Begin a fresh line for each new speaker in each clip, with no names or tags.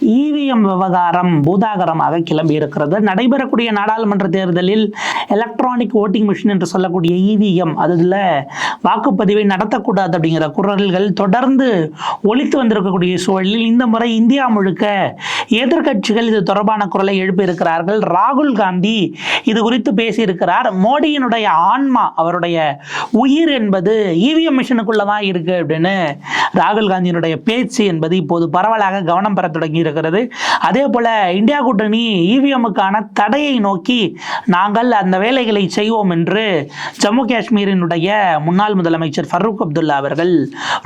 EVM விவகாரம் பூதாகரமாக கிளம்பி இருக்கிறது. நடைபெறக்கூடிய நாடாளுமன்ற தேர்தலில் எலக்ட்ரானிக் ஓட்டிங் மிஷின் என்று சொல்லக்கூடிய இவிஎம் அதில் வாக்குப்பதிவை நடத்தக்கூடாது அப்படிங்கிற குரல்கள் தொடர்ந்து ஒழித்து வந்திருக்கக்கூடிய சூழலில் இந்த முறை இந்தியா முழுக்க எதிர்க்கட்சிகள் இது தொடர்பான குரலை எழுப்பியிருக்கிறார்கள். ராகுல் காந்தி இது குறித்து பேசியிருக்கிறார். மோடியினுடைய ஆன்மா அவருடைய உயிர் என்பது இவிஎம் மிஷினுக்குள்ளதான் இருக்கு அப்படின்னு ராகுல் காந்தியினுடைய பேச்சு என்பது இப்போது பரவலாக கவனம் பெற தொடங்கி இருக்கிறது அதே போல இந்தியா கூட்டணி இவிஎம்முக்கான தடையை நோக்கி நாங்கள் அந்த வேலைகளை செய்வோம் என்று ஜம்மு காஷ்மீரினுடைய முன்னாள் முதலமைச்சர் ஃபருக் அப்துல்லா அவர்கள்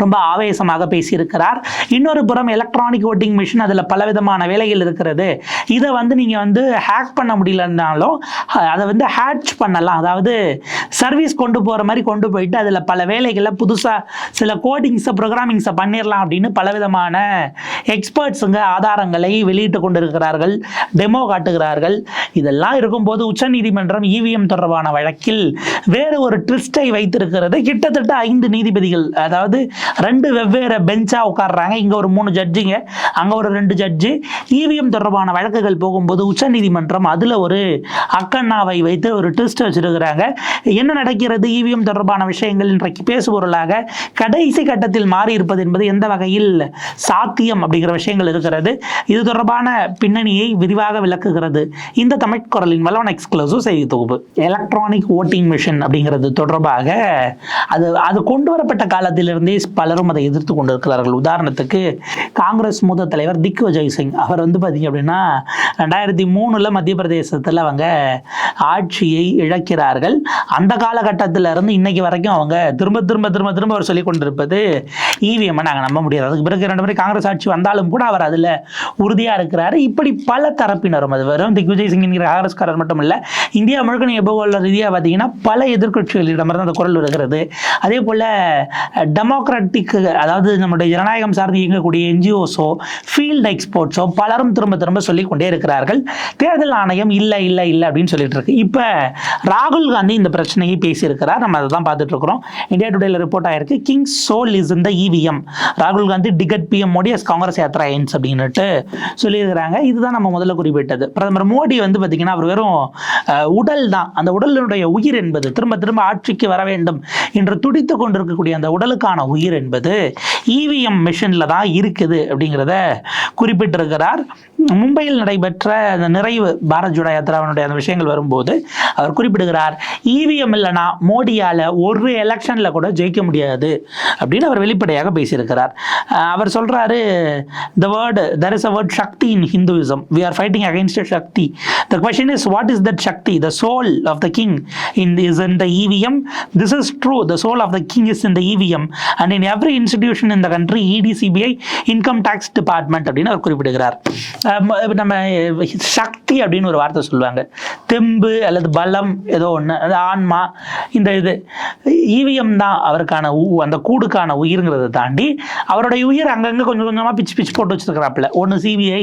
ரொம்ப ஆவேசமாக பேசியிருக்கிறார். இன்னொரு புறம் எலக்ட்ரானிக் ஓட்டிங் மிஷின் அதில் பலவிதமான வேலைகள் இருக்கிறது. இதை வந்து நீங்கள் வந்து ஹேக் பண்ண முடியலன்னாலும் அதை வந்து ஹேட்ச் பண்ணலாம். அதாவது சர்வீஸ் கொண்டு போகிற மாதிரி கொண்டு போயிட்டு அதில் பல வேலைகளை புதுசாக சில கோடிங்ஸை ப்ரோக்ராமிங்ஸை பண்ணிடலாம் அப்படின்னு பலவிதமான எக்ஸ்பர்ட்ஸுங்க ஆதாரங்களை வெளியிட்டு கொண்டிருக்கிறார்கள் டெமோ காட்டுகிறார்கள். இதெல்லாம் இருக்கும்போது உச்சநீதிமன்றம் இவிஎம் தொடர்பான வழக்கில் வேறு ஒரு ட்விஸ்டை வைத்திருக்கிறது. கிட்டத்தட்ட ஐந்து நீதிபதிகள் அதாவது ரெண்டு வெவ்வேறு பெஞ்சாக உட்கார்றாங்க. இங்கே ஒரு மூணு ஜட்ஜிங்க அங்கே ஒரு ரெண்டு ஜட்ஜு இவிஎம் தொடர்பான வழக்குகள் போகும்போது உச்சநீதிமன்றம் அதில் ஒரு அக்கண்ணாவை வைத்து ஒரு ட்விஸ்ட் வச்சிருக்கிறாங்க. என்ன நடக்கிறது? இவிஎம் தொடர்பான விஷயங்கள் இன்றைக்கு பேசுபொருளாக கடைசி கட்டத்தில் மாறி இருப்பது என்பது எந்த வகையில் சாத்தியம் அப்படிங்கிற விஷயங்கள் இருக்கிறது. இது தொடர்பான பின்னணியை விரிவாக விளக்குகிறது. இந்த தமிழ் குரலின் வல்லவன் எக்ஸ்க்ளூசிவ் செய்தி தொகுப்பு. எலக்ட்ரானிக் ஓட்டிங் மிஷின் அப்படிங்கிறது தொடர்பாக அது அது கொண்டு வரப்பட்ட காலத்திலிருந்தே பலரும் அதை எதிர்த்து கொண்டிருக்கிறார்கள். உதாரணத்துக்கு காங்கிரஸ் மூத்த தலைவர் திக் விஜய் சிங். அவர் வந்து பார்த்தீங்க அப்படின்னா ரெண்டாயிரத்தி மூணுல மத்திய பிரதேசத்தில் அவங்க ஆட்சியை இழக்கிறார்கள். அந்த காலகட்டத்தில் இருந்து இன்னைக்கு வரைக்கும் அவங்க திரும்ப திரும்ப திரும்ப திரும்ப அவர் சொல்லிக் கொண்டிருப்பது இவிஎம் நாங்கள் நம்ப முடியாது. அதுக்கு பிறகு ரெண்டு முறை காங்கிரஸ் ஆட்சி வந்தாலும் கூட அவர் அதில் உறுதியாக இருக்கிறாரு. இப்படி பல தரப்பினரும் அது வெறும் திக்விஜய் சிங் என்கிற காங்கிரஸ்காரர் மட்டும் இல்லை இந்தியா முழுக்க நீங்கள் பூகோள ரீதியாக பார்த்தீங்கன்னா பல எதிர்க்கட்சிகளிடமிருந்து அந்த குரல் வருகிறது. அதே போல் டெமோக்ராட்டிக் அதாவது நம்முடைய ஜனநாயகம் சார்ந்து இயங்கக்கூடிய என்ஜிஓஸோ ஃபீல்டு எக்ஸ்போர்ட்ஸோ பலரும் திரும்ப திரும்ப சொல்லிக்கொண்டே இருக்கிறார்கள். தேர்தல் ஆணையம் இல்லை இல்லை இல்லை அப்படின்னு சொல்லிட்டு இருக்கு. இப்போ ராகுல் காந்தி இந்த பிரச்சனையை பேசியிருக்கிறார். நம்ம அதை தான் பார்த்துட்டு இருக்கிறோம். இந்தியா டுடேல ரிப்போர்ட் ஆயிருக்கு. கிங் சோல் இஸ் இந்த இவிஎம் ராகுல் Gandhi டிகட் PM Modi as Congress yatra ends அப்படின்னுட்டு சொல்லியிருக்கிறாங்க. இதுதான் நம்ம முதல்ல குறிப்பிட்டது. பிரதமர் மோடி வந்து பார்த்தீங்கன்னா அவர் வெறும் உடல் தான். அந்த உடலினுடைய உயிர் என்பது திரும்ப திரும்ப ஆட்சிக்கு வர வேண்டும் என்று துடித்து கொண்டிருக்கக்கூடிய அந்த உடலுக்கான உயிர் என்பது இவிஎம் மிஷினில் தான் இருக்குது அப்படிங்கிறத குறிப்பிட்டிருக்கிறார். மும்பையில் நடைபெற்ற அந்த நிறைவு பாரத் ஜோடா யாத்ராவினுடைய அந்த விஷயங்கள் வரும்போது அவர் குறிப்பிடுகிறார் இவிஎம் இல்லைனா மோடியால் ஒரு எலெக்ஷனில் கூட ஜெயிக்க முடியாது அப்படின்னு அவர் வெளிப்படையாக பேசியிருக்கிறார். அவர் சொல்கிறாரு the word there is a word shakti in Hinduism we are fighting against shakti the question is what is that shakti the soul of the king in is in the EVM this is true the soul of the king is in the EVM and in every institution in the country ED CBI income tax department அப்படின்னு அவர் குறிப்பிடுகிறார். நம்ம சக்தி அப்படின்னு ஒரு வார்த்தை சொல்லுவாங்க. தெம்பு அல்லது பலம் ஏதோ ஒன்று அது ஆன்மா இந்த இது. இவிஎம் தான் அவருக்கான அந்த கூடுக்கான உயிருங்கிறத தாண்டி அவருடைய உயிர் அங்கங்கே கொஞ்சம் கொஞ்சமாக பிச்சு பிச்சு போட்டு வச்சிருக்கிறாப்புல. ஒன்று சிபிஐ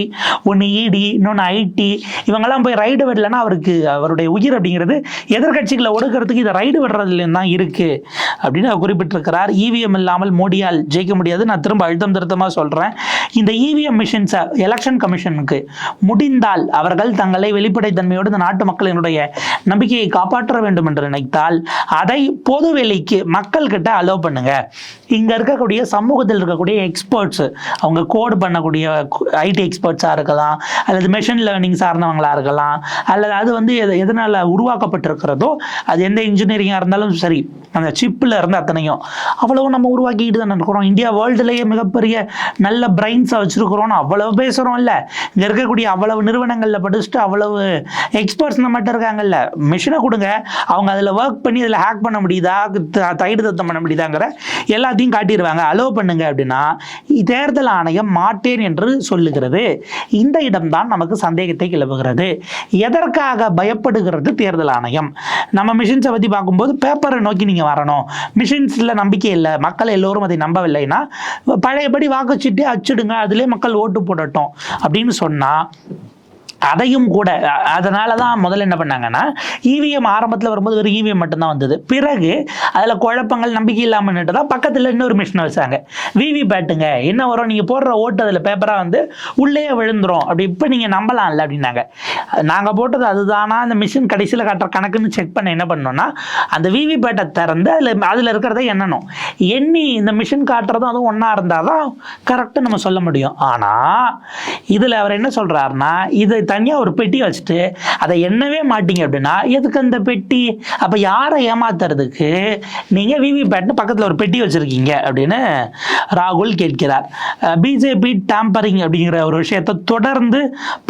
ஒன்று இடி இன்னொன்று ஐடி இவங்கெல்லாம் போய் ரைடு விடலைன்னா அவருக்கு அவருடைய உயிர் அப்படிங்கிறது எதிர்க்கட்சிகளை ஒடுக்கிறதுக்கு இதை ரைடு விடுறதுலேயும் தான் இருக்குது அப்படின்னு அவர் குறிப்பிட்டிருக்கிறார். இவிஎம் இல்லாமல் மோடியால் ஜெயிக்க முடியாது. நான் திரும்ப அழுத்தம் திருத்தமாக சொல்கிறேன் இந்த இவிஎம் மிஷின்ஸை எலெக்ஷன் கமிஷனுக்கு முடிந்தால் அவர்கள் தங்களை வெளிப்படைத்தன்மையோடு இந்த நாட்டு மக்களினுடைய நம்பிக்கையை காப்பாற்ற வேண்டும் என்று நினைத்தால் அதை பொதுவெளிக்கு மக்கள்கிட்ட அலோவ் பண்ணுங்க. இங்கே இருக்கக்கூடிய சமூகத்தில் இருக்கக்கூடிய எக்ஸ்பர்ட்ஸ் அவங்க கோடு பண்ணக்கூடிய ஐடி எக்ஸ்பர்ட்ஸாக இருக்கலாம் அல்லது மெஷின் லேர்னிங் சார்ந்தவங்களாக இருக்கலாம் அல்லது அது வந்து எது எதனால் உருவாக்கப்பட்டிருக்கிறதோ அது எந்த இன்ஜினியரிங்காக இருந்தாலும் சரி அந்த சிப்பில் இருந்து அத்தனையும் அவ்வளவும் நம்ம உருவாக்கிட்டு தான் இருக்கிறோம். இந்தியா வேர்ல்டுலேயே மிகப்பெரிய நல்ல பிரைன்ஸை சயின்ஸை அவ்வளவு பேசுகிறோம் இல்லை. இங்கே இருக்கக்கூடிய அவ்வளவு நிறுவனங்களில் படிச்சுட்டு அவ்வளவு எக்ஸ்பர்ட்ஸ் நம்மகிட்ட இருக்காங்கல்ல. மிஷினை கொடுங்க அவங்க அதில் ஒர்க் பண்ணி அதில் ஹேக் பண்ண முடியுதா த- தயிர் தத்தம் பண்ண முடியுதாங்கிற எல்லாத்தையும் காட்டிடுவாங்க. அலோவ் பண்ணுங்க அப்படின்னா தேர்தல் ஆணையம் மாட்டேன் என்று சொல்லுகிறது. இந்த இடம்தான் நமக்கு சந்தேகத்தை கிளப்புகிறது. எதற்காக பயப்படுகிறது தேர்தல் ஆணையம்? நம்ம மிஷின்ஸை பற்றி பார்க்கும்போது பேப்பரை நோக்கி நீங்கள் வரணும். மிஷின்ஸில் நம்பிக்கை இல்லை. மக்கள் எல்லோரும் அதை நம்பவில்லைன்னா பழையபடி வாக்குச்சீட்டே அச்சிடுங்க. அதிலே மக்கள் ஓட்டு போடட்டும் அப்படின்னு சொன்னால் அதையும் கூட அதனால தான் முதல்ல என்ன பண்ணாங்கன்னா இவிஎம் ஆரம்பத்தில் வரும்போது ஒரு இவிஎம் மட்டும்தான் வந்தது. பிறகு அதில் குழப்பங்கள் நம்பிக்கை இல்லாமல் தான் பக்கத்தில் இன்னொரு மிஷினை வச்சாங்க. விவி பேட்டுங்க என்ன வரும்? நீங்கள் போடுற ஓட்டு அதில் பேப்பராக வந்து உள்ளே விழுந்துரும். அப்படி இப்போ நீங்கள் நம்பலாம்ல அப்படின்னாங்க. நாங்கள் போட்டது அதுதானா? அந்த மிஷின் கடைசியில் காட்டுற கணக்குன்னு செக் பண்ண என்ன பண்ணோம்னா அந்த விவி பேட்டை திறந்து அதில் அதில் இருக்கிறத எண்ணணும். எண்ணி இந்த மிஷின் காட்டுறதும் அதுவும் ஒன்றா இருந்தால் தான் கரெக்டாக நம்ம சொல்ல முடியும். ஆனால் இதில் அவர் என்ன சொல்கிறாருன்னா இதை தனியாக ஒரு பெட்டி வச்சுட்டு அதை எண்ணவே மாட்டீங்க அப்படின்னா எதுக்கு அந்த பெட்டி? அப்போ யாரை ஏமாத்துறதுக்கு? நீங்கள் விவிபேட்னு பக்கத்தில் ஒரு பெட்டி வச்சுருக்கீங்க அப்படின்னு ராகுல் கேட்கிறார். பிஜேபி டேம்பரிங் அப்படிங்கிற ஒரு விஷயத்தை தொடர்ந்து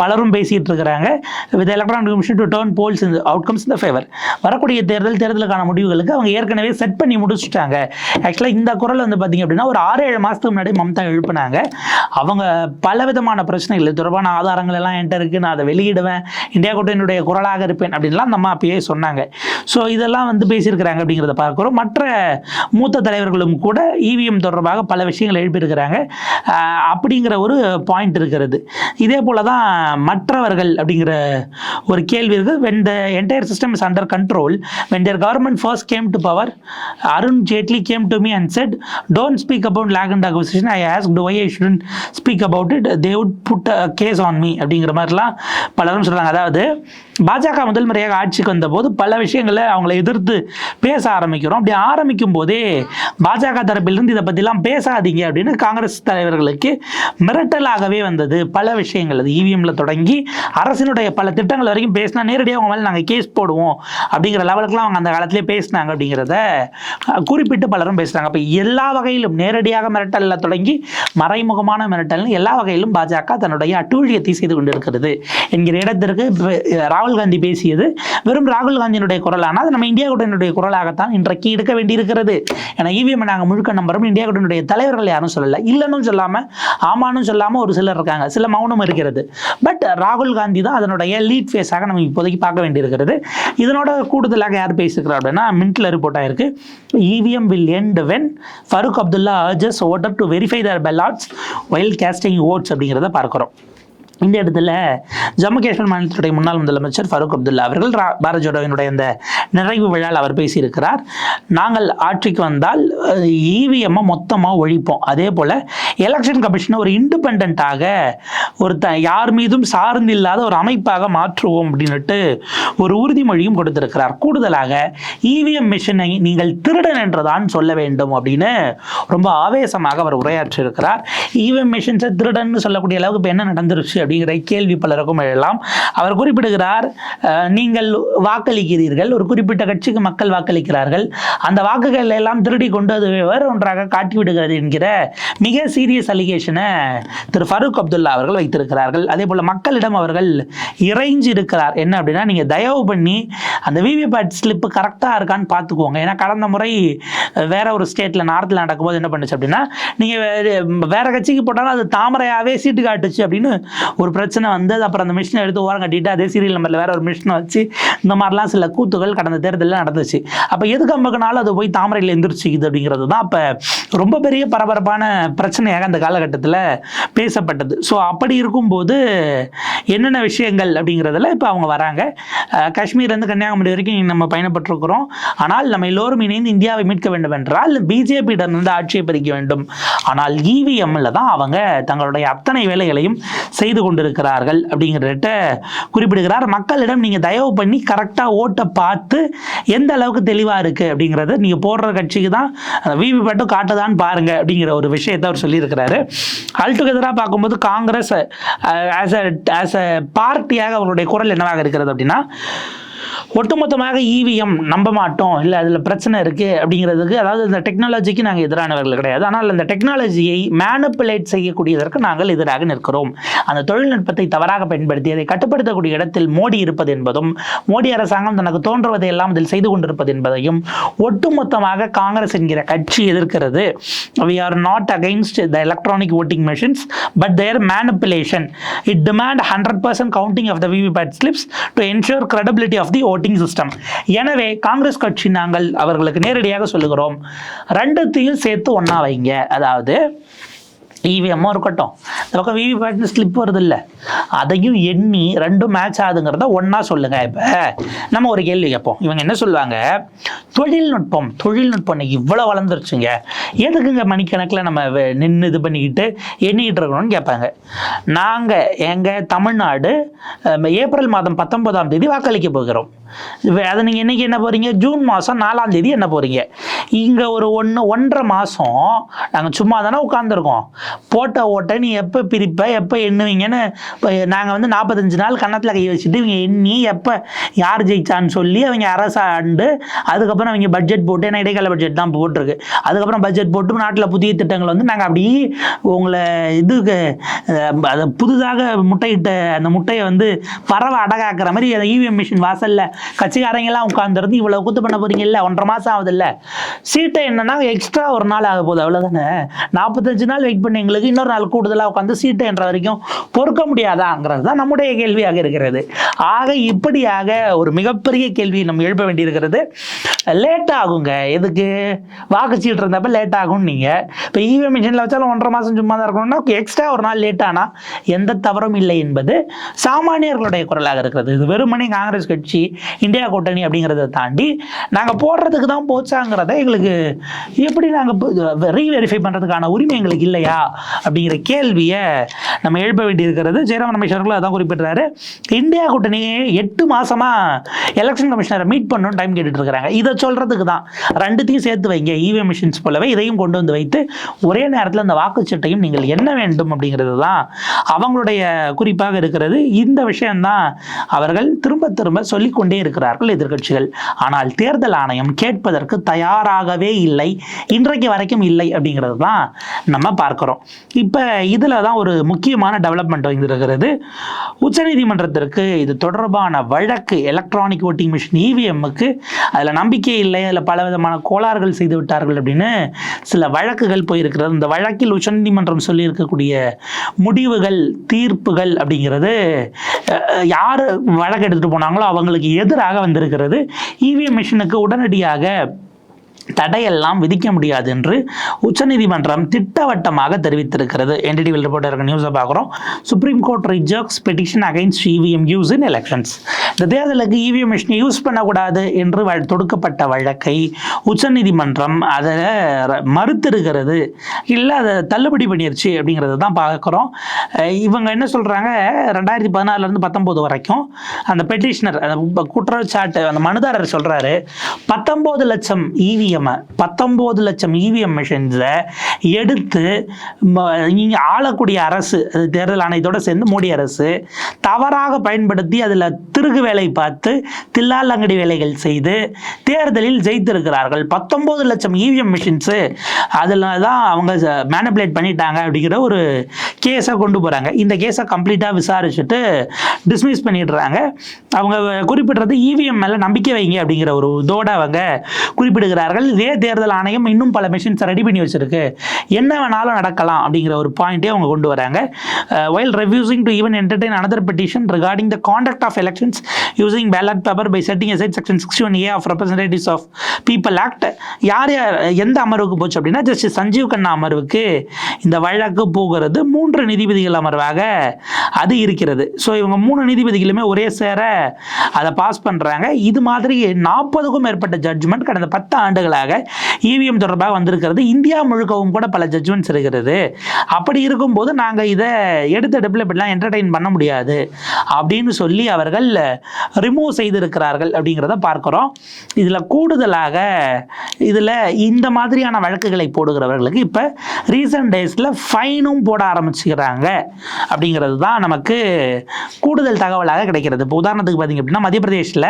பலரும் பேசிகிட்டு இருக்கிறாங்க. With electronic machine to turn polls இந்த அவுட்கம்ஸ் இந்த ஃபேவர் வரக்கூடிய தேர்தல் தேர்தலுக்கான முடிவுகளுக்கு அவங்க ஏற்கனவே செட் பண்ணி முடிச்சுட்டாங்க. ஆக்சுவலாக இந்த குரல் வந்து பார்த்தீங்க அப்படின்னா ஒரு ஆறு ஏழு மாதத்துக்கு முன்னாடி மம்தா எழுப்புனாங்க. அவங்க பல விதமான பிரச்சனைகள் தொடர்பான ஆதாரங்கள் எல்லாம் என்கிட்ட இருக்குது நான் அதை வெளியிடுவேன் இந்தியா கூட்டணியுடைய குரலாக இருப்பேன் அப்படின்லாம் அந்த அம்மா அப்பயே சொன்னாங்க. ஸோ இதெல்லாம் வந்து பேசியிருக்கிறாங்க அப்படிங்கிறத பார்க்குறோம். மற்ற மூத்த தலைவர்களும் கூட இவிஎம் தொடர்பாக பல விஷயங்கள் எழுப்பியிருக்கிறாங்க. அப்படிங்கிற ஒரு பாயிண்ட் இருக்கிறது. இதே போல தான் மற்றவர்கள் அப்படிங்கிற ஒரு கேள்வி இருக்குது when the entire system is under control when their government first came to power Arun Jaitley came to me and said don't speak about lake and acquisition I ask to I shouldn't speak about it they would put a case on me அப்படிங்கிற மாதிரிலாம் பலரும் சொல்கிறாங்க அதாவது பாஜக முதல் முறையாக ஆட்சிக்கு வந்தபோது பல விஷயங்களை அவங்களை எதிர்த்து பேச ஆரம்பிக்கிறோம். அப்படி ஆரம்பிக்கும் போதே பாஜக தரப்பிலிருந்து இதை பற்றிலாம் பேசாதீங்க அப்படின்னு காங்கிரஸ் தலைவர்களுக்கு மிரட்டலாகவே வந்தது. பல விஷயங்கள். அது இவிஎம்ல தொடங்கி அரசினுடைய பல திட்டங்கள் வரைக்கும் பேசினா நேரடியாக அவங்க மேலே நாங்கள் கேஸ் போடுவோம் அப்படிங்கிற லெவலுக்குலாம் அவங்க அந்த காலத்திலே பேசினாங்க அப்படிங்கிறத குறிப்பிட்டு பலரும் பேசுகிறாங்க அப்போ எல்லா வகையிலும் நேரடியாக மிரட்டலில் தொடங்கி மறைமுகமான மிரட்டல்னு எல்லா வகையிலும் பாஜக தன்னுடைய அட்டூழியத்தை செய்து கொண்டிருக்கிறது என்கிற இடத்திற்கு ராகுல் ராகுல் காந்தி பேசியது வெறும் ராகுல் காந்தியினுடைய குரலானால் அது நம்ம இந்தியா கூட்டணியுடைய குரலாகத்தான் இன்றைக்கு எடுக்க வேண்டியிருக்கிறது. ஏன்னா இவிஎம் நாங்கள் முழுக்க நம்புறோம். இந்தியா கூட்டணியுடைய தலைவர்கள் யாரும் சொல்லலை. இல்லைன்னு சொல்லாமல் ஆமான்னு சொல்லாமல் ஒரு சிலர் இருக்காங்க. சில மௌனம் இருக்கிறது. பட் ராகுல் காந்தி தான் அதனுடைய லீட் ஃபேஸாக நம்ம இப்போதைக்கு பார்க்க வேண்டியிருக்கிறது. இதனோட கூடுதலாக யார் பேசியிருக்கிறார் அப்படின்னா மின்ட்ல ரிப்போர்ட் ஆயிருக்கு. EVM will end when Farooq Abdullah urges voter to verify their ballots while casting votes அப்படிங்கிறத பார்க்குறோம். இந்த இடத்துல ஜம்மு காஷ்மீர் மாநிலத்துடைய முன்னாள் முதலமைச்சர் ஃபருக் அப்துல்லா அவர்கள் ரா- பாரத் ஜோடோவினுடைய இந்த நிறைவு விழாவில் அவர் பேசியிருக்கிறார். நாங்கள் ஆட்சிக்கு வந்தால் இவிஎம்மை மொத்தமாக ஒழிப்போம். அதே போல் எலெக்ஷன் கமிஷனை ஒரு இண்டிபெண்ட்டாக ஒருத்தன் யார் மீதும் சார்ந்து இல்லாத ஒரு அமைப்பாக மாற்றுவோம் அப்படின்னுட்டு ஒரு உறுதிமொழியும் கொடுத்திருக்கிறார். கூடுதலாக இவிஎம் மிஷினை நீங்கள் திருடன் என்றுதான் சொல்ல வேண்டும் அப்படின்னு ரொம்ப ஆவேசமாக அவர் உரையாற்றியிருக்கிறார். இவிஎம் மிஷின்ஸை திருடன்னு சொல்லக்கூடிய அளவுக்கு இப்போ என்ன நடந்துருச்சு அப்படிங்கிற கேள்வி பலருக்கும் எழலாம். அவர் குறிப்பிடுகிறார் நீங்கள் வாக்களிக்கிறீர்கள் ஒரு குறிப்பிட்ட கட்சிக்கு மக்கள் வாக்களிக்கிறார்கள். அந்த வாக்குகள் எல்லாம் திருடி கொண்டு அது ஒன்றாக காட்டி விடுகிறது என்கிற மிக சீரியஸ் அலிகேஷனை திரு ஃபருக் அப்துல்லா அவர்கள் வைத்திருக்கிறார்கள் அதே போல் மக்களிடம் அவர்கள் இறைஞ்சு இருக்கிறார் என்ன அப்படின்னா நீங்கள் தயவு பண்ணி அந்த விவிபேட் ஸ்லிப்பு கரெக்டாக இருக்கான்னு பார்த்துக்கோங்க. ஏன்னா கடந்த முறை வேற ஒரு ஸ்டேட்டில் நார்த்தில் நடக்கும்போது என்ன பண்ணுச்சு அப்படின்னா நீங்கள் வேற கட்சிக்கு போட்டாலும் அது தாமரையாகவே சீட்டு காட்டுச்சு அப்படின்னு ஒரு பிரச்சனை வந்து அது அப்புறம் அந்த மிஷினை எடுத்து ஓரம் கட்டிட்டு அதே சீரியல் நம்பரில் வேற ஒரு மிஷினை வச்சு இந்த மாதிரிலாம் சில கூத்துகள் கடந்த தேர்தலில் நடந்துச்சு. அப்போ எதுக்கு அம்பக்குனாலும் அது போய் தாமரையில் எந்திரிச்சிக்குது அப்படிங்கிறது தான் அப்போ ரொம்ப பெரிய பரபரப்பான பிரச்சனையாக அந்த காலகட்டத்தில் பேசப்பட்டது. ஸோ அப்படி இருக்கும்போது என்னென்ன விஷயங்கள் அப்படிங்கிறதுல இப்போ அவங்க வராங்க. காஷ்மீர்லேருந்து கன்னியாகுமரி வரைக்கும் நம்ம பயணப்பட்டிருக்கிறோம். ஆனால் நம்ம எல்லோரும் இணைந்து இந்தியாவை மீட்க வேண்டும் என்றால் பிஜேபியிடமிருந்து ஆட்சியை பறிக்க வேண்டும். ஆனால் இவிஎம்மில் தான் அவங்க தங்களுடைய அத்தனை வேலைகளையும் செய்து கொண்டிருக்கிறார்கள் அப்படிங்கிறத குறிப்பிடுகிறார். மக்களிடம் நீங்கள் தயவு பண்ணி கரெக்டாக ஓட்டை பார்த்து எந்த அளவுக்கு தெளிவாக இருக்குது அப்படிங்கிறத நீங்கள் போடுற கட்சிக்கு தான் விவி மட்டும் காட்டுதான்னு பாருங்க அப்படிங்கிற ஒரு விஷயத்தை அவர் சொல்லியிருக்கிறாரு. ஆல்டுகெதராக பார்க்கும்போது Congress as a as a பார்ட்டியாக அவருடைய குரல் என்னவாக இருக்கிறது அப்படின்னா ஒட்டுமொத்தமாக இவிஎம் நம்ப மாட்டோம். இல்லை அதில் பிரச்சனை இருக்குது அப்படிங்கிறதுக்கு அதாவது இந்த டெக்னாலஜிக்கு நாங்கள் எதிரானவர்கள் கிடையாது. ஆனால் அந்த டெக்னாலஜியை மேனுப்புலேட் செய்யக்கூடியதற்கு நாங்கள் எதிராக நிற்கிறோம். அந்த தொழில்நுட்பத்தை தவறாக பயன்படுத்தி அதை கட்டுப்படுத்தக்கூடிய இடத்தில் மோடி இருப்பது என்பதும் மோடி அரசாங்கம் தனக்கு தோன்றுவதை எல்லாம் அதில் செய்து கொண்டிருப்பது என்பதையும் ஒட்டுமொத்தமாக காங்கிரஸ் என்கிற கட்சி எதிர்க்கிறது. We are not against the electronic voting machines but their manipulation. It demand 100% counting of the VVPAT slips to ensure of of the voting எனவே காங்கிரஸ் கட்சி நாங்கள் அவர்களுக்கு நேரடியாக சொல்லுகிறோம். ரெண்டுத்தையும் சேர்த்து ஒன்றா வைங்க. அதாவது இவிஎம்மும் இருக்கட்டும். இந்த பக்கம் விவிபேட்னு ஸ்லிப் வருது இல்லை அதையும் எண்ணி ரெண்டும் மேட்ச் ஆகுதுங்கிறத ஒன்றா சொல்லுங்கள் இப்போ. நம்ம ஒரு கேள்வி கேட்போம். இவங்க என்ன சொல்லுவாங்க? தொழில்நுட்பம் தொழில்நுட்பம் இவ்வளோ வளர்ந்துருச்சுங்க. எதுக்குங்க மணிக்கணக்கில் நம்ம நின்று இது பண்ணிக்கிட்டு எண்ணிக்கிட்டு இருக்கணும்னு கேட்பாங்க. நாங்கள் எங்கள் தமிழ்நாடு ஏப்ரல் மாதம் பத்தொன்பதாம் தேதி வாக்களிக்க போகிறோம். அதை நீங்கள் என்னைக்கு என்ன போகிறீங்க ஜூன் மாதம் நாலாம் தேதி என்ன போகிறீங்க இங்கே ஒரு ஒன்று ஒன்றரை மாதம் நாங்கள் சும்மா தானே உட்காந்துருக்கோம் போட்ட ஓட்டை நீ எப்போ பிரிப்ப எப்போ எண்ணுவீங்கன்னு நாங்கள் வந்து நாற்பத்தஞ்சு நாள் கன்னத்தில் கை வச்சுட்டு இவங்க எண்ணி எப்போ யார் ஜெயிச்சான்னு சொல்லி அவங்க அரசாண்டு அதுக்கப்புறம் அவங்க பட்ஜெட் போட்டு ஏன்னா இடைக்கால பட்ஜெட் தான் போட்டிருக்கு. அதுக்கப்புறம் பட்ஜெட் போட்டு நாட்டில் புதிய திட்டங்கள் வந்து நாங்கள் அப்படி உங்களை இதுக்கு அதை புதுதாக முட்டையிட்ட அந்த முட்டையை வந்து பறவை அடகாக்குற மாதிரி அந்த இவிஎம் மிஷின் வாசலில் கட்சிக்காரங்கெல்லாம் உட்காந்துருந்து இவ்வளோ குத்து பண்ண போறீங்க இல்லை ஒன்றரை மாதம் ஆகுது இல்லை சீட்டை என்னன்னா எக்ஸ்ட்ரா ஒரு நாள் ஆக போகுது அவ்வளோதானே நாற்பத்தஞ்சு நாள் வெயிட் பண்ண எங்களுக்கு இன்னொரு நாள் கூடுதலாக உட்காந்து சீட்டை என்ற வரைக்கும் பொறுக்க முடியாதாங்கிறது தான் நம்முடைய கேள்வியாக இருக்கிறது. ஆக இப்படியாக ஒரு மிகப்பெரிய கேள்வி நம்ம எழுப்ப வேண்டியிருக்கிறது. லேட் ஆகுங்க. எதுக்கு? வாக்கு சீட்டு இருந்தப்ப லேட் ஆகும் நீங்கள் இப்போ இவிஎம் மிஷினில் வச்சாலும் ஒன்றரை மாதம் சும்மா தான் இருக்கணும்னா எக்ஸ்ட்ரா ஒரு நாள் லேட் ஆனால் எந்த தவறும் இல்லை என்பது சாமானியர்களுடைய குரலாக இருக்கிறது. இது வெறுமனே காங்கிரஸ் கட்சி இந்தியா கூட்டணி அப்படிங்கிறத தாண்டி நாங்கள் போடுறதுக்கு தான் போச்சாங்கிறத எங்களுக்கு எப்படி நாங்கள் ரீவெரிஃபை பண்ணுறதுக்கான உரிமை எங்களுக்கு இல்லையா அப்படிங்கிற கேள்வியை நம்ம எழுப்ப வேண்டியிருக்கிறது ஜெயராம் ரமேஷ் அவர்கள் அதான் குறிப்பிட்றாரு. இந்தியா கூட்டணி எட்டு மாசமா எலெக்ஷன் கமிஷனரை மீட் பண்ணணும் டைம் கேட்டுட்டு இருக்கிறாங்க இதை சொல்றதுக்கு தான். ரெண்டுத்தையும் சேர்த்து வைங்க. இவிஎம் மிஷின்ஸ் போலவே இதையும் கொண்டு வந்து வைத்து ஒரே நேரத்தில் அந்த வாக்குச்சீட்டையும் நீங்கள் என்ன வேண்டும் அப்படிங்கிறது தான் அவங்களுடைய குறிப்பாக இருக்கிறது. இந்த விஷயம்தான் அவர்கள் திரும்ப திரும்ப சொல்லிக்கொண்டே இருக்கிறார்கள் எதிர்க்கட்சிகள். ஆனால் தேர்தல் ஆணையம் கேட்பதற்கு தயாராகவே இல்லை. இன்றைக்கு வரைக்கும் இல்லை அப்படிங்கிறது தான் நம்ம பார்க்குறோம். இப்போ இதில் தான் ஒரு முக்கியமான டெவலப்மெண்ட் வந்திருக்கிறது. உச்சநீதிமன்றத்திற்கு இது தொடர்பான வழக்கு எலக்ட்ரானிக் ஓட்டிங் மிஷின் இவிஎம்முக்கு அதில் நம்பிக்கை இல்லை. அதில் பல விதமான கோளாறுகள் செய்து விட்டார்கள் அப்படின்னு சில வழக்குகள் போயிருக்கிறது. இந்த வழக்கில் உச்சநீதிமன்றம் சொல்லியிருக்கக்கூடிய முடிவுகள் தீர்ப்புகள் அப்படிங்கிறது யார் வழக்கு எடுத்துகிட்டு போனாங்களோ அவங்களுக்கு எதிராக வந்திருக்கிறது. இவிஎம் மிஷினுக்கு உடனடியாக தடையெல்லாம் விதிக்க முடியாது என்று உச்சநீதிமன்றம் திட்டவட்டமாக தெரிவித்திருக்கிறது. என்டிடிவில் ரிப்போர்ட் இருக்க நியூஸை பார்க்குறோம். Supreme Court rejects petition against EVM use in elections இந்த தேர்தலுக்கு இவிஎம் மிஷினை யூஸ் பண்ணக்கூடாது என்று தொடுக்கப்பட்ட வழக்கை உச்சநீதிமன்றம் அதை மறுத்திருக்கிறது. இல்லை அதை தள்ளுபடி பண்ணிருச்சு அப்படிங்கிறத தான் பார்க்குறோம். இவங்க என்ன சொல்கிறாங்க ரெண்டாயிரத்தி பதினாலருந்து பத்தொம்போது வரைக்கும் அந்த பெட்டிஷனர் அந்த குற்றச்சாட்டு அந்த மனுதாரர் சொல்கிறாரு பத்தொம்போது லட்சம் இவிஎம்மை பத்தொம்போது லட்சம் இவிஎம் மிஷின்ஸை எடுத்து இங்கே ஆளக்கூடிய அரசு தேர்தல் ஆணையத்தோட சேர்ந்து மோடி அரசு தவறாக பயன்படுத்தி அதில் திருகு வேலை பார்த்து தில்லாலங்கடி வேலைகள் செய்து தேர்தலில் ஜெயித்திருக்கிறார்கள். பத்தொம்போது லட்சம் இவிஎம் மிஷின்ஸு அதில் தான் அவங்க மேனிப்புலேட் பண்ணிட்டாங்க அப்படிங்கிற ஒரு கேஸை கொண்டு போகிறாங்க இந்த கேஸை கம்ப்ளீட்டாக விசாரிச்சுட்டு டிஸ்மிஸ் பண்ணிடுறாங்க. அவங்க குறிப்பிடுறது இவிஎம் மேலே நம்பிக்கை வைங்க அப்படிங்கிற ஒரு இதோட அவங்க குறிப்பிடுகிறார்கள். இதே தேர்தல் ஆணையம் இன்னும் பல மிஷின்ஸை ரெடி பண்ணி வச்சிருக்கு. என்ன வேணாலும் நடக்கலாம் அப்படிங்கிற ஒரு பாயிண்ட்டே அவங்க கொண்டு வராங்க. While refusing to even entertain another petition regarding the conduct of elections using ballot paper by setting aside section 61A of representatives of people act யார் யார் எந்த அமர்வுக்கு போச்சு அப்படின்னா ஜஸ்டிஸ் சஞ்சீவ் கண்ணா அமர்வுக்கு இந்த வழக்கு போகிறது மூன்று நீதிபதிகள் அமர்வாக அது இருக்கிறது. ஸோ இவங்க மூணு நீதிபதிகளுமே ஒரே சேர அதை பாஸ் பண்ணுறாங்க இது மாதிரி நாற்பதுக்கும் மேற்பட்ட ஜட்ஜ்மெண்ட் கடந்த பத்து ஆண்டுகள் ஆண்டுகளாக இவிஎம் தொடர்பாக வந்திருக்கிறது. இந்தியா முழுக்கவும் கூட பல ஜட்ஜ்மெண்ட்ஸ் இருக்கிறது. அப்படி இருக்கும்போது நாங்கள் இதை எடுத்தடுப்பில் இப்படிலாம் என்டர்டெயின் பண்ண முடியாது. அப்படின்னு சொல்லி அவர்கள் ரிமூவ் செய்திருக்கிறார்கள் அப்படிங்கிறத பார்க்குறோம். இதில் கூடுதலாக இதில் இந்த மாதிரியான வழக்குகளை போடுகிறவர்களுக்கு இப்போ ரீசன்ட் டேஸில் ஃபைனும் போட ஆரம்பிச்சுக்கிறாங்க. அப்படிங்கிறது தான் நமக்கு கூடுதல் தகவலாக கிடைக்கிறது. இப்போ உதாரணத்துக்கு பார்த்தீங்க அப்படின்னா மத்திய பிரதேசில்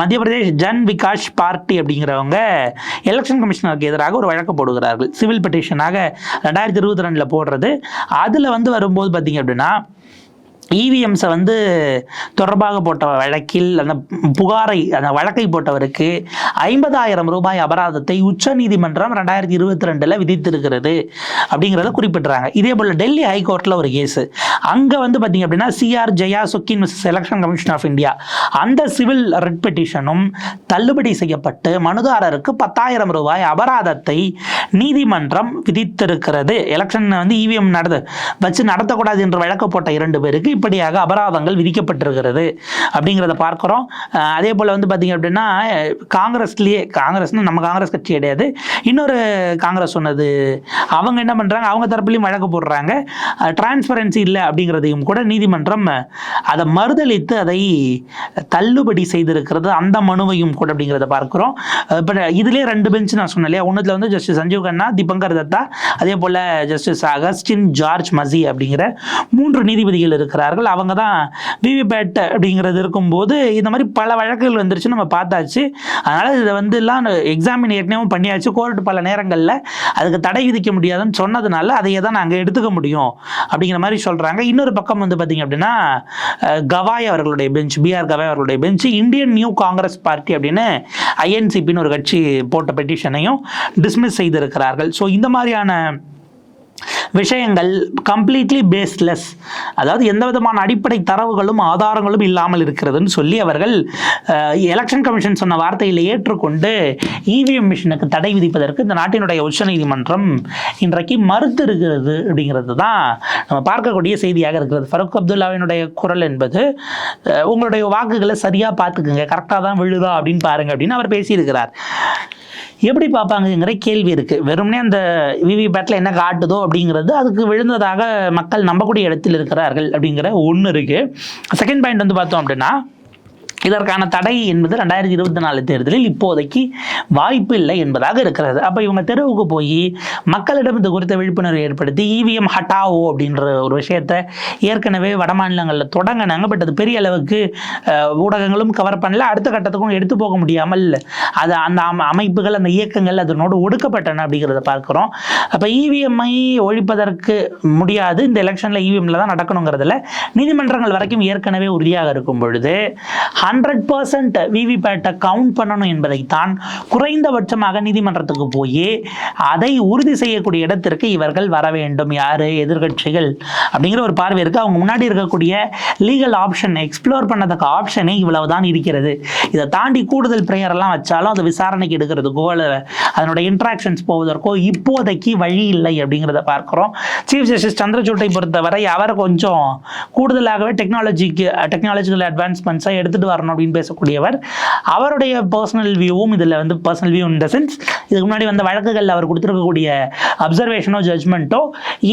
மத்திய பிரதேஷ் ஜன் விகாஷ் பார்ட்டி அப்படிங்கிறவங்க எலெக்ஷன் கமிஷனருக்கு எதிராக ஒரு வழக்கு போடுகிறார்கள். சிவில் பெட்டிஷனாக ரெண்டாயிரத்தி இருபத்தி ரெண்டில் போடுறது. அதில் வந்து வரும்போது பார்த்தீங்க அப்படின்னா இவிஎம்ஸை வந்து தொடர்பாக போட்ட வழக்கில் அந்த புகாரை அந்த வழக்கை போட்டவருக்கு ஐம்பதாயிரம் ரூபாய் அபராதத்தை உச்சநீதிமன்றம் ரெண்டாயிரத்தி இருபத்தி ரெண்டில் விதித்திருக்கிறது அப்படிங்கிறத குறிப்பிட்றாங்க. இதே போல் டெல்லி ஹைகோர்ட்டில் ஒரு கேஸு. அங்கே வந்து பார்த்தீங்க அப்படின்னா சிஆர் ஜெயா சுக்கின் மிஸ் எலெக்ஷன் கமிஷன் ஆஃப் இந்தியா அந்த சிவில் ரெட் பெட்டிஷனும் தள்ளுபடி செய்யப்பட்டு மனுதாரருக்கு பத்தாயிரம் ரூபாய் அபராதத்தை நீதிமன்றம் விதித்திருக்கிறது. எலெக்ஷன் வந்து இவிஎம் நடந்து வச்சு நடத்தக்கூடாது என்று வழக்கு போட்ட இரண்டு பேருக்கு இப்படியாக அபராதங்கள் விதிக்கப்பட்டிருக்கிறது அப்படிங்கிறத பார்க்குறோம். அதே போல் வந்து பார்த்திங்க அப்படின்னா காங்கிரஸ்லேயே காங்கிரஸ்னு நம்ம காங்கிரஸ் கட்சி கிடையாது. இன்னொரு காங்கிரஸ் சொன்னது அவங்க என்ன பண்ணுறாங்க அவங்க தரப்புலையும் வழக்கு போடுறாங்க. டிரான்ஸ்பரன்சி இல்லை அப்படிங்கிறதையும் கூட நீதிமன்றம் அதை மறுதளித்து அதை தள்ளுபடி செய்திருக்கிறது. அந்த மனுவையும் கூட அப்படிங்கிறத பார்க்குறோம். இப்போ இதுலேயே ரெண்டு பெஞ்ச் நான் சொன்னேன் இல்லையா? ஒன்றுத்தில் வந்து ஜஸ்டிஸ் சஞ்சீவ் கண்ணா திபங்கர் தத்தா அதே போல் ஜஸ்டிஸ் அகஸ்டின் ஜார்ஜ் மசி அப்படிங்கிற மூன்று நீதிபதிகள் இருக்கிறார்கள் அவங்க தான் விவிபேட் அப்படிங்கிறது இருக்கும்போது இந்த மாதிரி பல வழக்குகள் வந்துருச்சு நம்ம பார்த்தாச்சு. அதனால் இதை வந்து எல்லாம் எக்ஸாமின் ஏற்கனவே பண்ணியாச்சு. கோர்ட் பல நேரங்களில் அதுக்கு தடை விதிக்க முடியாதுன்னு சொன்னதுனால அதையே தான் நாங்கள் எடுத்துக்க முடியும் அப்படிங்கிற மாதிரி சொல்கிறாங்க இன்னொரு பக்கம் வந்து பார்த்திங்க அப்படின்னா கவாய் அவர்களுடைய பெஞ்ச் பிஆர் கவாய் அவர்களுடைய bench Indian new Congress party அப்படின்னு ஐஎன்சிபின்னு ஒரு கட்சி போட்ட பெட்டிஷனையும் டிஸ்மிஸ் செய்திருக்கிறார்கள். ஸோ இந்த மாதிரியான விஷயங்கள் கம்ப்ளீட்லி பேஸ்லெஸ் அதாவது எந்த விதமான அடிப்படை தரவுகளும் ஆதாரங்களும் இல்லாமல் இருக்கிறதுன்னு சொல்லி அவர்கள் எலெக்ஷன் கமிஷன் சொன்ன வார்த்தையில் ஏற்றுக்கொண்டு இவிஎம் மிஷினுக்கு தடை விதிப்பதற்கு இந்த நாட்டினுடைய உச்சநீதிமன்றம் இன்றைக்கு மறுத்து இருக்கிறது அப்படிங்கிறது தான் நம்ம பார்க்கக்கூடிய செய்தியாக இருக்கிறது. ஃபருக் அப்துல்லாவினுடைய குரல் என்பது உங்களுடைய வாக்குகளை சரியாக பார்த்துக்குங்க கரெக்டாக தான் விழுதா அப்படின்னு பாருங்க அப்படின்னு அவர் பேசியிருக்கிறார். எப்படி பார்ப்பாங்கங்கிற கேள்வி இருக்குது வெறுமனே அந்த விவி பேட்டில் என்ன காட்டுதோ அப்படிங்கிறது அதுக்கு விழுந்ததாக மக்கள் நம்பக்கூடிய இடத்தில் இருக்கிறார்கள் அப்படிங்கிற ஒன்று இருக்குது செகண்ட் பாயிண்ட் வந்து பார்த்தோம் அப்படின்னா இதற்கான தடை என்பது ரெண்டாயிரத்தி இருபத்தி நாலு தேர்தலில் இப்போதைக்கு வாய்ப்பு இல்லை என்பதாக இருக்கிறது. அப்போ இவங்க தெருவுக்கு போய் மக்களிடம் இது குறித்த விழிப்புணர்வு ஏற்படுத்தி இவிஎம் ஹட்டாவோ அப்படின்ற ஒரு விஷயத்தை ஏற்கனவே வட மாநிலங்களில் தொடங்கினாங்க. பட் அது பெரிய அளவுக்கு ஊடகங்களும் கவர் பண்ணல. அடுத்த கட்டத்துக்கும் எடுத்து போக முடியாமல் அது அந்த அமைப்புகள் அந்த இயக்கங்கள் அதனோடு ஒடுக்கப்பட்டன அப்படிங்கிறத பார்க்குறோம். அப்போ இவிஎம்ஐ ஒழிப்பதற்கு முடியாது. இந்த எலெக்ஷனில் இவிஎம்ல தான் நடக்கணுங்கிறதுல நீதிமன்றங்கள் வரைக்கும் ஏற்கனவே உறுதியாக இருக்கும் பொழுது ஹண்ட்ரட் பர்சன்ட் விவிபேட்டை கவுண்ட் பண்ணணும் என்பதைத்தான் குறைந்தபட்சமாக நீதிமன்றத்துக்கு போய் அதை உறுதி செய்யக்கூடிய இடத்திற்கு இவர்கள் வர வேண்டும். யார்? எதிர்க்கட்சிகள் அப்படிங்கிற ஒரு பார்வை இருக்குது அவங்க முன்னாடி இருக்கக்கூடிய லீகல் ஆப்ஷன் எக்ஸ்ப்ளோர் பண்ணதுக்கு ஆப்ஷனே இவ்வளவு தான் இருக்கிறது. இதை தாண்டி கூடுதல் ப்ரேயர்லாம் வச்சாலும் அதை விசாரணைக்கு எடுக்கிறதுக்கோ அல்லது அதனுடைய இன்ட்ராக்ஷன்ஸ் போவதற்கோ இப்போதைக்கு வழி இல்லை அப்படிங்கிறத பார்க்குறோம். சீஃப் ஜஸ்டிஸ் சந்திரசூட்டை பொறுத்தவரை அவர் கொஞ்சம் கூடுதலாகவே டெக்னாலஜிக்கு டெக்னாலஜிக்கல் அட்வான்ஸ்மெண்ட்ஸை எடுத்துகிட்டு வரணும் அப்படின்னு பேசக்கூடியவர். அவருடைய பர்சனல் வியூவும் இதில் வந்து personal view in the sense இதுக்கு முன்னாடி வந்த வழக்குகளில் அவர் கொடுத்துருக்கக்கூடிய அப்சர்வேஷனோ ஜட்ஜ்மெண்ட்டோ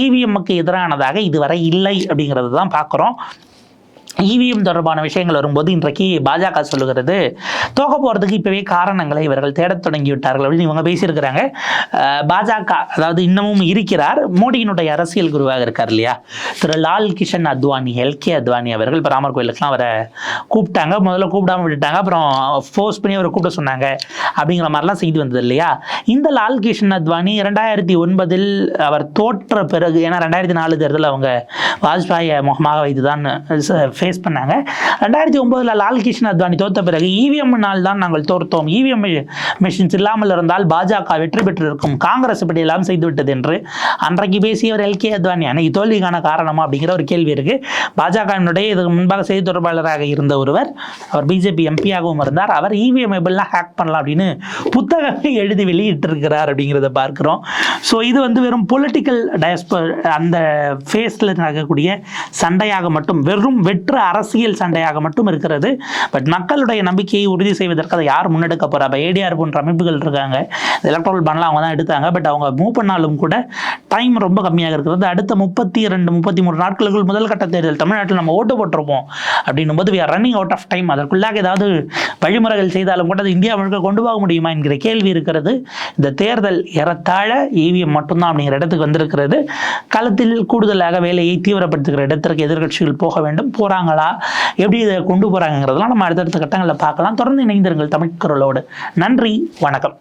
இவிஎம்முக்கு எதிரானதாக இதுவரை இல்லை அப்படிங்கிறது தான் பார்க்குறோம். இவிஎம் தொடர்பான விஷயங்கள் வரும்போது இன்றைக்கு பாஜக சொல்லுகிறது தோக்க போகிறதுக்கு இப்போவே காரணங்களை இவர்கள் தேடத் தொடங்கிவிட்டார்கள் அப்படின்னு இவங்க பேசியிருக்கிறாங்க. பாஜக அதாவது இன்னமும் இருக்கிறார். மோடியினுடைய அரசியல் குருவாக இருக்கார் இல்லையா? திரு லால் கிஷன் அத்வானி எல்கே அத்வானி அவர்கள் இப்போ ராமர் கோயிலுக்குலாம் அவரை கூப்பிட்டாங்க. முதல்ல கூப்பிடாம விட்டுட்டாங்க. அப்புறம் ஃபோர்ஸ் பண்ணி அவரை கூப்பிட சொன்னாங்க அப்படிங்கிற மாதிரிலாம் செய்தி வந்தது இல்லையா? இந்த லால் கிஷன் அத்வானி இரண்டாயிரத்தி ஒன்பதில் அவர் தோற்ற பிறகு ஏன்னா ரெண்டாயிரத்தி நாலு தேர்தல் அவங்க வாஜ்பாயை முகமாக வைத்து தான் ஃபேஸ் பண்ணாங்க. ரெண்டாயிரத்தி ஒன்பதில் லால் அத்வானி தோற்ற பிறகு இவிஎம் நாள் தான் நாங்கள் தோர்த்தோம் இவிஎம் மிஷின்ஸ் இல்லாமல் இருந்தால் பாஜக வெற்றி பெற்றிருக்கும். காங்கிரஸ் இப்படி எல்லாம் செய்துவிட்டது என்று அன்றைக்கு பேசியவர் எல்கே அத்வானி. அன்னைக்கு தோல்விக்கான காரணமா அப்படிங்கிற ஒரு கேள்வி இருக்கு. பாஜகவினுடைய இதுக்கு முன்பாக செய்தி தொடர்பாளராக இருந்த ஒருவர் அவர் பிஜேபி எம்பியாகவும் இருந்தார். அவர் இவிஎம் எப்படிலாம் ஹேக் பண்ணலாம் அப்படின்னு புத்தகத்தை எழுதி வெளியிட்டிருக்கிறார் அப்படிங்கிறத பார்க்குறோம். ஸோ இது வந்து வெறும் பொலிட்டிக்கல் டயஸ்பர் அந்த ஃபேஸில் நடக்கக்கூடிய சண்டையாக மட்டும் வெறும் வெட்டு வெற்று அரசியல் சண்டையாக மட்டும் இருக்கிறது. பட் மக்களுடைய நம்பிக்கையை உறுதி செய்வதற்கு அதை யார் முன்னெடுக்க போறா? இப்போ ஏடிஆர் போன்ற அமைப்புகள் இருக்காங்க. எலக்ட்ரல் பண்ணலாம் அவங்க தான் எடுத்தாங்க. பட் அவங்க மூவ் பண்ணாலும் கூட டைம் ரொம்ப கம்மியாக இருக்கிறது அடுத்த முப்பத்தி ரெண்டு முப்பத்தி மூணு நாட்களுக்குள் முதல் கட்ட தேர்தல். தமிழ்நாட்டில் நம்ம ஓட்டு போட்டிருப்போம். அப்படின்னும் போது we are running out of time அதற்குள்ளாக ஏதாவது வழிமுறைகள் செய்தாலும் கூட அது இந்தியா முழுக்க கொண்டு போக முடியுமா என்கிற கேள்வி இருக்கிறது. இந்த தேர்தல் ஏறத்தாழ இவிஎம் மட்டும்தான் அப்படிங்கிற இடத்துக்கு வந்திருக்கிறது. களத்தில் கூடுதலாக வேலையை தீவிரப்படுத்துகிற இடத்திற்கு எதிர்க்கட்சிகள் போக வேண்டும். போகிறாங்களா எப்படி இதை கொண்டு போகிறாங்கிறதெல்லாம் நம்ம அடுத்தடுத்த கட்டங்களில் பார்க்கலாம். தொடர்ந்து இணைந்திருங்கள் தமிழ்குரலோடு நன்றி வணக்கம்.